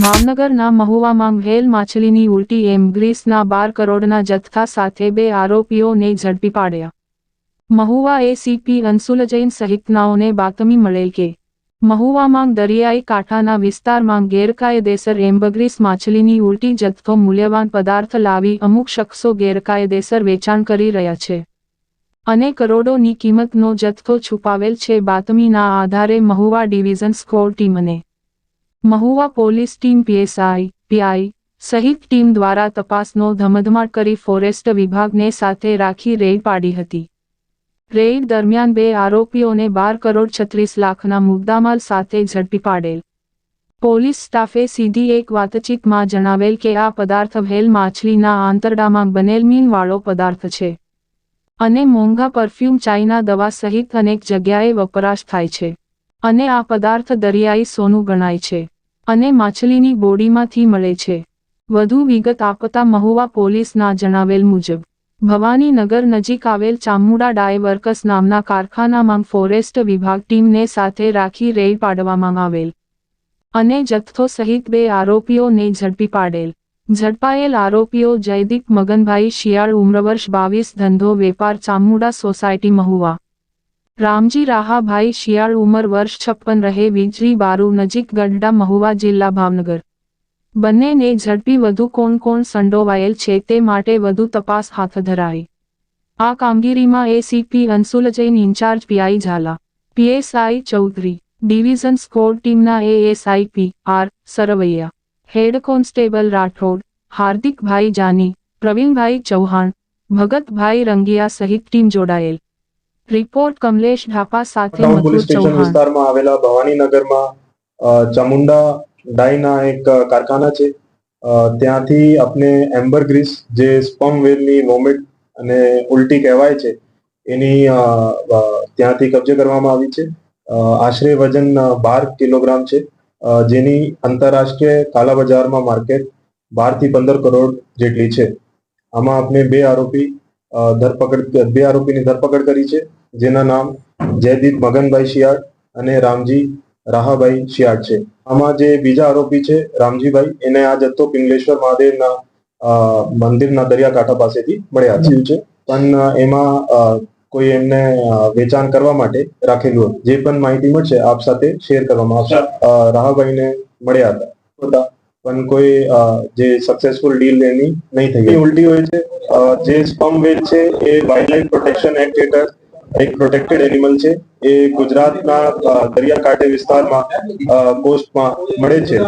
ભાવનગરના મહુવામાં વ્હેલ માછલીની ઉલટી એમ ગ્રીસના બાર કરોડના જથ્થા સાથે બે આરોપીઓને ઝડપી પાડ્યા. મહુવા એસીપી અંસુલ જૈન સહિતનાઓને બાતમી મળેલ કે મહુવામાં દરિયાઈ કાંઠાના વિસ્તારમાં ગેરકાયદેસર એમ્બગ્રીસ માછલીની ઉલટી જથ્થો મૂલ્યવાન પદાર્થ લાવી અમુક શખ્સો ગેરકાયદેસર વેચાણ કરી રહ્યા છે. અને કરોડોની કિંમતનો જથ્થો છુપાવેલ છે. બાતમીના આધારે મહુવા ડિવિઝન સ્કોર ટીમને Mahuva police team PSI, PI સહિત ટીમ દ્વારા તપાસનો ધમધમાટ કરી ફોરેસ્ટ વિભાગને સાથે રાખી રેડ પાડી હતી. રેડ દરમિયાન બે આરોપીઓને બાર કરોડ છત્રીસ લાખના મુદ્દામાલ સાથે ઝડપી પાડેલ. પોલીસ સ્ટાફે સીધી એક વાતચીતમાં જણાવેલ કે આ પદાર્થ વ્હેલ માછલીના આંતરડામાં બનેલ મીનવાળો પદાર્થ છે અને મોંઘા પરફ્યુમ ચાઇના દવા સહિત અનેક જગ્યાએ વપરાશ થાય છે. અને આ પદાર્થ દરિયાઈ સોનું ગણાય છે અને માછલીની બોડીમાંથી મળે છે. વધુ વિગત આપતા મહુવા પોલીસના જણાવેલ મુજબ, ભવાનીનગર નજીક આવેલ ચામુડા ડાય વર્કસ નામના કારખાનામાં ફોરેસ્ટ વિભાગ ટીમને સાથે રાખી રેડ પાડવામાં આવેલ અને જથ્થો સહિત બે આરોપીઓને ઝડપી પાડેલ. ઝડપાયેલ આરોપીઓ જયદીપ મગનભાઈ શિયાળ ઉમ્રવર્ષ બાવીસ ધંધો વેપાર ચામુડા સોસાયટી મહુવા રામજી રાહાભાઈ શિયાળ ઉંમર વર્ષ છપ્પન રહે વીજળી બારુ નજીક ગઢડા મહુવા જિલ્લા ભાવનગર. બંનેને ઝડપી વધુ કોણ કોણ સંડોવાયેલ છે તે માટે વધુ તપાસ હાથ ધરાઈ. આ કામગીરીમાં ACP Anshul Jain incharge PI Zala PSI Chaudhary, division score ટીમના ASI P R Sarvaiya, head constable Rathod, હાર્દિકભાઈ જાની, પ્રવીણભાઈ ચૌહાણ, ભગતભાઈ રંગિયા સહિત ટીમ જોડાયેલ. રિપોર્ટ કમલેશ ઢાપા સાથે પોલીસ સ્ટેશન વિસ્તારમાં આવેલા ભવાનીનગરમાં ચામુંડા ડાઈના એક કારખાના છે. ત્યાંથી આપણે એમ્બર ગ્રીસ જે સ્પમ વેલની વોમિટ અને ઉલટી કહેવાય છે એની ત્યાંથી કબજે કરવામાં આવી છે. આશરે વજન બાર કિલોગ્રામ છે. જેની આંતરરાષ્ટ્રીય કાલા બજારમાં માર્કેટ બારથી પંદર કરોડ જેટલી છે. આમાં આપણે બે આરોપી ધરપકડ બે આરોપીની ધરપકડ કરી છે જેના નામ જયદીપ મગનભાઈ શિયાળ અને રામજી રાહાભાઈ શિયાળ છે. આમાં જે બીજા આરોપી છે રામજીભાઈ એને આ જથ્થો પિંગલેશ્વર મહાદેવના મંદિરના દરિયાકાંઠા પાસેથી મળ્યા છે. છે પણ એમાં કોઈ એમને વેચાણ કરવા માટે રાખેલું જે પણ માહિતી મળશે આપ સાથે શેર કરવામાં આવશે. રાહાભાઈને મળ્યા હતા. પણ કોઈ જે સક્સેસફુલ ડીલ એની નહીં થઈ ઉલટી હોય છે. જે સ્પમ વેલ છે એ વાઇલ્ડલાઇફ પ્રોટેક્શન એક્ટ હેઠળ એક પ્રોટેક્ટેડ એનિમલ છે. એ ગુજરાતના દરિયાકાંઠે વિસ્તારમાં કોસ્ટમાં મળે છે.